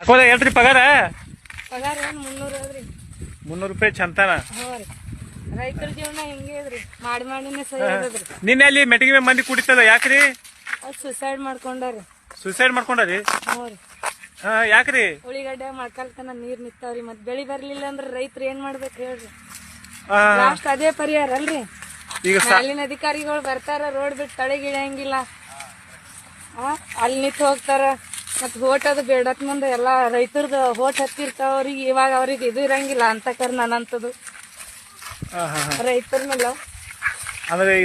ಹಾಕೋದ ಹೇಳ್ರಿ ಪಗಾರ? ಪಗಾರ ಏನ್ ಮುನ್ನೂರ ಅದ್ರಿ ಮುನ್ನೂರು ರೂಪಾಯಿ ಚಂತಾನ? ಹ್ಞೂ ರೈತರ ಜೀವನ ಹಿಂಗೆ ಅದ್ರಿ ಮಾಡಿ ಮಾಡಿನೇ ಸರಿ ಅದದ್ರಿ ನಿನ್ನೆ ಅಲ್ಲಿ ಮೆಟ್ಟಿಗೆ ಮಂದಿ ಕುಡಿತದ ಯಾಕ್ರಿ? ಅದು ಸುಸೈಡ್ ಮಾಡ್ಕೊಂಡಾರಿ ಸುಸೈಡ್ ಮಾಡ್ಕೊಂಡರಿ? ಹ್ಞೂ ರೀ. ಹಾ ಯಾಕ್ರಿ? ಉಳಿಗಡ್ಡೆ ಮಾಡ್ಕಲ್ತನ ನೀರ್ ನಿಂತಾವ್ರಿ. ಮತ್ ಬೆಳಿ ಬರ್ಲಿಲ್ಲ ಅಂದ್ರ ರೈತರು ಏನ್ ಮಾಡ್ಬೇಕು ಹೇಳ್ರಿ. ಆ, ಲಾಸ್ಟ್ ಅದೇ ಪರಿಹಾರ ಅಲ್ರಿ. ಈಗ ಸ- ಮ್ಯಾಲಿನ ಅಧಿಕಾರಿಗಳು ಬರ್ತಾರ ರೋಡ್ ಬಿಟ್ಟು ತಳಗಿಳಿಯಂಗಿಲ್ಲ ಆ, ಅಲ್ಲಿ ನಿಂತು ಹೋಗ್ತಾರ. ಮತ್ ಹೋಟ್ ಅದು ಬೇಡತ್ ಮುಂದೆ ಎಲ್ಲಾ ರೈತರದ ಹೋಟ್ ಹತ್ತಿರ್ತಾವ ಅವ್ರಿಗೆ ಇವಾಗ ಅವ್ರಿಗೆ ಇದು ಇರಂಗಿಲ್ಲ ಅಂತ ಕರ್ ನನ್ನಂತದು. ರೈತರ ಮೇಲೆ.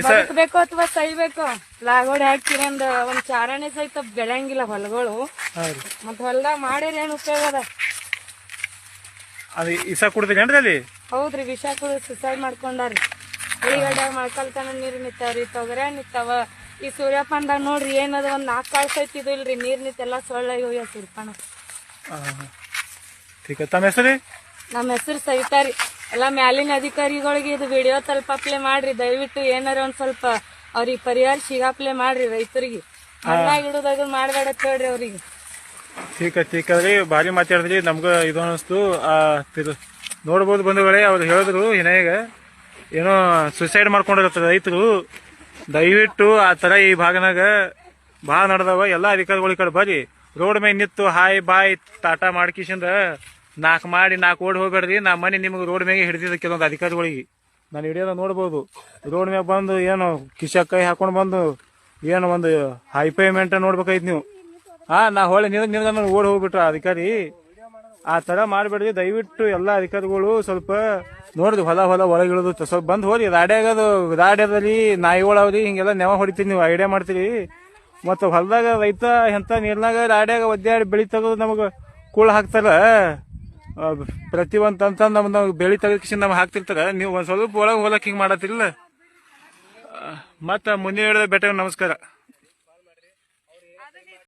ಬದುಕಬೇಕು ಅಥವಾ ಸೈಬೇಕು ಲಾಗೋಡಿ ಹಾಕಿರಂದ ಒಂದ್ ಚಾರಣೆ ಸಹಿತ ಬೆಳೆಯಂಗಿಲ್ಲ ಹೊಲಗಳು. ಮತ್ತ ಮತ್ ಹೊಲ್ದಾಗ ಮಾಡಿರಿ ಏನ್ ಉಪಯೋಗ ಅದ? ಅದು ಇಸ ಕುಡ್ತೀರೇನ್ರಿ ಅಲ್ಲಿ? ಹೌದ್ರಿ ವಿಷ ಕುಡಿದು ಸುಸೈಡ್ ಮಾಡ್ಕೊಂಡಾರಿ. ಉಳಿಗಡ್ಡೆ ಮಳ್ಕಲ್ತನ ನೀರ್ ನಿತ್ತಾವ್ರಿ ತೊಗರೆ ನಿಂತಾವ. ಈ ಸೂರ್ಯಪಾನದಾಗ ನೋಡ್ರಿ ಏನದ ಒಂದ್ ನಾಲ್ಕು ಕಾಳು ಇದು ಇಲ್ರಿ ನೀರ್ ನಿಂತೆಲ್ಲ ಸೊಳ್ಳೆ ಹೋಗ್ಯ ಸೂರ್ಯಪಾನ ತಮ್ಮ ಹೆಸರು ನಮ್ಮ ಹೆಸರು ಸವಿತಾರಿ ಎಲ್ಲ ಮ್ಯಾಲಿನ ಅಧಿಕಾರಿಗಳಿಗೆ ಇದು ವಿಡಿಯೋ ತಲುಪಪ್ಲೆ ಮಾಡ್ರಿ ದಯವಿಟ್ಟು ಏನಾರ ಒಂದ್ ಸ್ವಲ್ಪ ಅವ್ರಿಗೆ ಪರಿಹಾರ ಸಿಗಾಪ್ಲೆ ಮಾಡ್ರಿ ರೈತರಿಗೆ. ಮಣ್ಣಾಗ ಇಡುದಾಗ ಮಾಡ್ಬೇಡ ಹೇಳ್ರಿ ಅವ್ರಿಗೆ. ಠೀಕ ಠೀಕ ರೀ. ಭಾರಿ ಮಾತಾಡಿದ್ರಿ ನಮ್ಗ ಇದು ಅನಿಸ್ತು. ನೋಡ್ಬೋದು ಬಂಧುಗಳೇ ಅವ್ರು ಹೇಳಿದ್ರು ಹಿನಾಗ ಏನೋ ಸುಸೈಡ್ ಮಾಡ್ಕೊಂಡಿರ್ತಾರೆ ರೈತರು. ದಯವಿಟ್ಟು ಆ ತರ ಈ ಭಾಗನಾಗ ಭಾಳ ನಡೆದವ. ಎಲ್ಲ ಅಧಿಕಾರಿಗಳು ಕಡೆ ಬರ್ರಿ. ರೋಡ್ ಮೇಲೆ ನಿಂತು ಹಾಯ್ ಬಾಯ್ ಟಾಟಾ ಮಾಡ್ಕಿಸಿಂದ ನಾಲ್ಕು ಮಾಡಿ ನಾಲ್ಕು ಓಡಿ ಹೋಗ್ಬೇಡ್ರಿ. ನಾ ಮನೆ ನಿಮ್ಗೆ ರೋಡ್ ಮ್ಯಾಗೆ ಹಿಡಿದಿದ್ದ ಕೆಲವೊಂದು ಅಧಿಕಾರಿಗಳಿಗೆ. ನಾನು ಹಿಡಿಯೋದ ನೋಡ್ಬೋದು. ರೋಡ್ ಮ್ಯಾಗ ಬಂದು ಏನು ಕಿಶಕ್ ಕೈ ಹಾಕೊಂಡು ಬಂದು ಏನು ಒಂದು ಹೈ ಪೇಮೆಂಟ್ ನೋಡ್ಬೇಕಾಯ್ತು ನೀವು. ಹಾ ನಾ ಹೊಳೆ ನಿನ್ ನಿನ್ಗೆ ಓಡಿ ಹೋಗ್ಬಿಟ್ರ ಅಧಿಕಾರಿ. ಆ ತರ ಮಾಡಬೇಡ್ರಿ. ದಯವಿಟ್ಟು ಎಲ್ಲಾ ಅಧಿಕಾರಿಗಳು ಸ್ವಲ್ಪ ನೋಡ್ರಿ, ಹೊಲ ಹೊಲ ಒಳಗಿಳಿದು ಸ್ವಲ್ಪ ಬಂದ್ ಹೋರಿ ರಾಡ್ಯಾಗದು ರಾಡ್ಯದಲ್ಲಿ ನಾಯಿಗಳು ಅವ್ರಿ, ಹಿಂಗೆಲ್ಲ ನೆವ ಹೊಡಿತೀನಿ ನೀವು, ಐಡಿಯಾ ಮಾಡ್ತೀರಿ. ಮತ್ತು ಹೊಲದಾಗ ರೈತ ಎಂತ ನೀರ್ನಾಗ ರಾಡ್ಯಾಗ ಒದ್ದಾಡಿ ಬೆಳಿ ತೆಗೆದು ನಮಗೆ ಕೂಳ್ ಹಾಕ್ತಾರ. ಪ್ರತಿ ಒಂದ್ ತಂತ ನಮ್ ನಾವು ಬೆಳಿ ತೆಗಿಸಿ ನಮ್ಗೆ ಹಾಕ್ತಿರ್ತಾರ. ನೀವು ಒಂದು ಸ್ವಲ್ಪ ಒಳಗೆ ಹೊಲಕ್ಕೆ ಹಿಂಗೆ ಮಾಡತ್ತಿರಲ್ಲ. ಮತ್ತು ಮುಂದಿನ ಹೇಳಿದ ಬೆಟ್ಟ ನಮಸ್ಕಾರ.